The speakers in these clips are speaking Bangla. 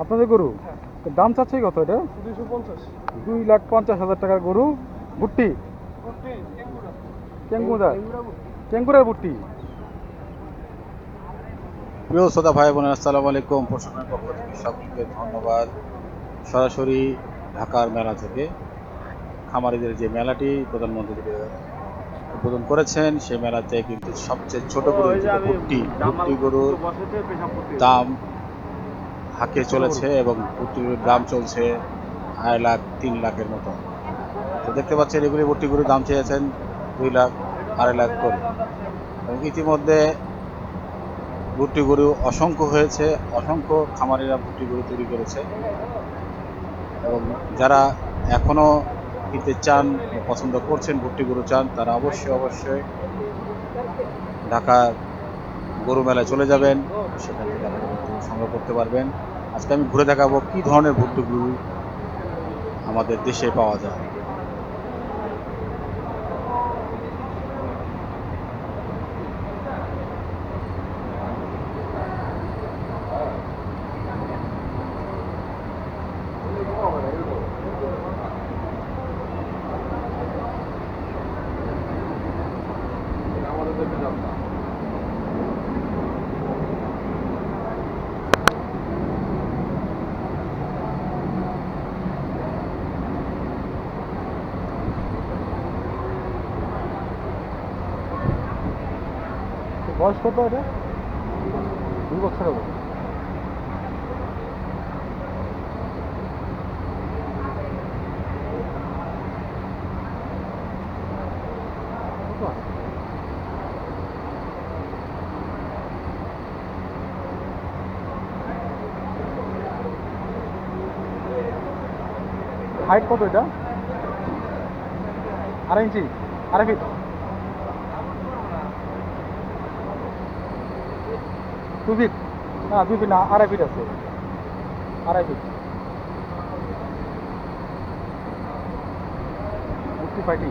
আপনাদের গরু? দাম চাচ্ছে কত এটা? দুই লাখ পঞ্চাশ হাজার টাকার গরু ভুট্টি? কেঙ্গুদা কেঙ্গুরার ভুট্টি? প্রিয় শ্রোতা ভাই বোনেরা আসসালামু আলাইকুম। প্রশাসনের পক্ষ থেকে সকলকে ধন্যবাদ। সরাসরি ঢাকার মেলা থেকে খামারিদের যে মেলাটি প্রধানমন্ত্রী উদ্বোধন করেছেন সেই মেলাতে কিন্তু সবচেয়ে ছোট গরু যেটা ভুট্টি। ভুট্টি গরুর দাম হাঁকে চলেছে এবং ভুট্টি গরুর দাম চলছে আড়াই লাখ তিন লাখের মতো। তো দেখতে পাচ্ছেন এগুলি ভুট্টি দাম চেয়েছেন দুই লাখ আড়াই লাখ করে। এবং ইতিমধ্যে ভুট্টি গরু অসংখ্য হয়েছে অসংখ্য খামারিরা ভুট্টি গরু তৈরি করেছে। এবং যারা এখনও কিনতে চান পছন্দ করছেন ভুট্টি গরু চান তারা অবশ্যই অবশ্যই ঢাকা গরু মেলায় চলে যাবেন। সেখান থেকে আপনারা ভুট্টি সংগ্রহ করতে পারবেন। আজকে আমি ঘুরে দেখাবো কি ধরনের ভুট্টি আমাদের দেশে পাওয়া যায়। বয়স কত এটা? দুই বছর হবে হাইট কত এটা? আড়াই ইঞ্চি। আড়াই ফিট? দু ফিট না দুই ফিট না আড়াই ফিট আছে। আড়াই ফিট। মুক্তি ফাইটিং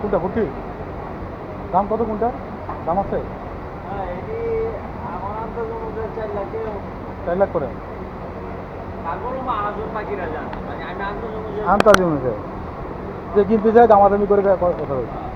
কোনটা ভর্তি? দাম কত কোনটা? দাম আছে? চার লাখ করে? আন্তাজি অনুযায়ী যে কিনতে চাই দামাদামি করে কথা বলছি।